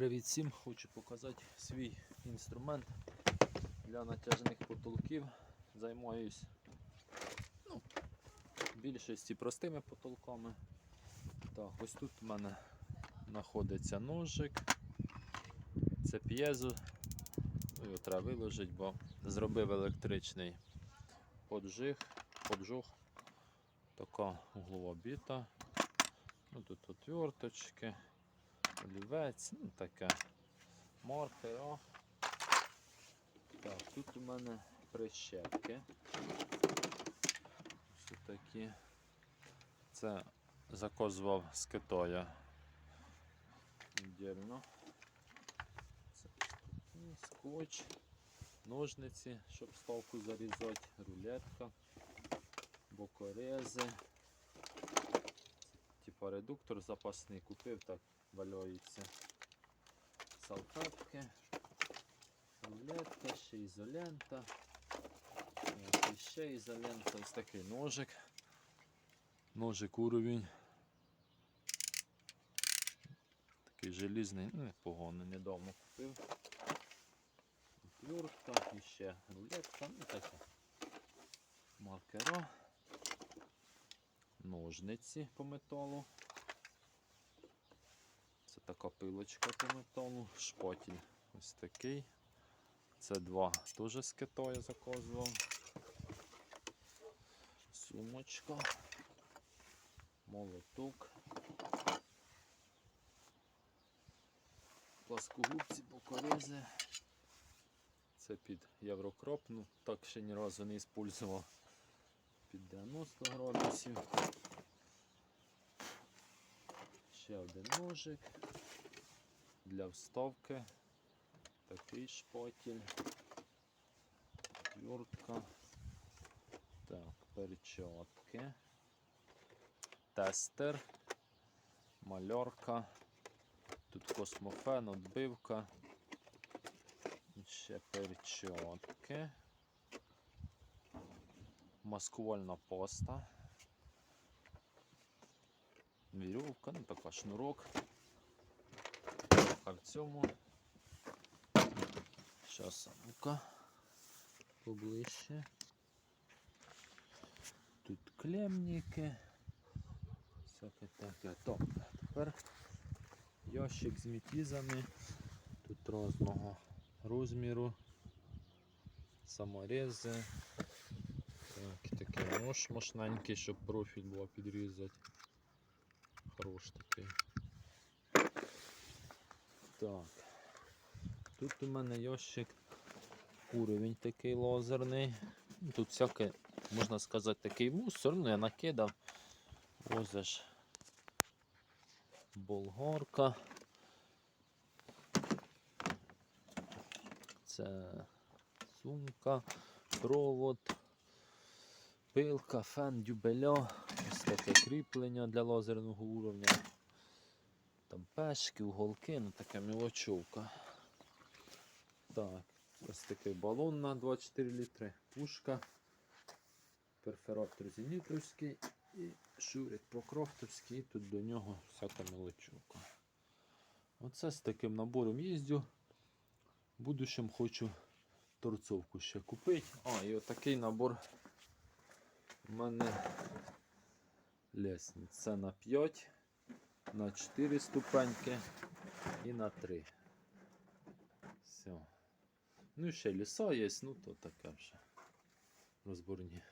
Привіт всім! Хочу показати свій інструмент для натяжних потолків. Займаюсь ну, більшості простими потолками. Так, ось тут у мене знаходиться ножик. Це п'єзо. Ну, Його треба виложити, бо зробив електричний поджиг, поджуг. Така углова біта. Ну, тут отверточки олівець, ну таке маркер. О. Так, тут у мене прищепки. Ось такі. Це заказував з Китая. Віддільно. Це скотч, ножниці, щоб ставку зарізати, рулетка, бокорези. Типа редуктор запасний купив, так валяється. Салфетки, рулетка, ще ізолента. Ось ще ізолента, ось такий ножик. Ножик уровень. Такий желізний, ну непоганий, недавно купив. Отвертка, і ще рулетка, ну таке. Маркера. Ножниці по металу. Така пилочка по металу, шпатель ось такий. Це два теж з Китаю заказував. Сумочка, молоток. Пласкогубці, бокорези. Це під Єврокроп, ну так ще ні разу не використовував. Під 90 градусів. Ще один ножик для вставки. Такий шпатель. Отвертка. Так, перчатки. Тестер. Мальорка. Тут космофен, отбивка. Ще перчатки. Маскувальна поста. Вірьовка, ну така шнурок. А в цьому. Зараз ну-ка поближче. Тут клемніки. Всяке таке. То, тепер ящик з мітізами. Тут різного розміру. Саморези. Так, такий нож мощненький, щоб профіль було підрізати. Хорош такий. Так. Тут у мене ящик уровень такий лазерний. Тут всяке, можна сказати, такий мусор, ну я накидав. Возиш болгарка. Це сумка, провод, пилка, фен, дюбеля, ось таке кріплення для лазерного уровня. Там пешки, уголки, ну така мілочовка. Так, ось такий балон на 24 літри, пушка, перфоратор зенітовський і шурик прокрофтовський, і тут до нього всяка мілочовка. Оце з таким набором їздю. В будущем хочу торцовку ще купити. А, і отакий набор у мене лісниця на 5, на 4 ступеньки і на 3. Все. Ну і ще ліса є, ну то таке вже розборні.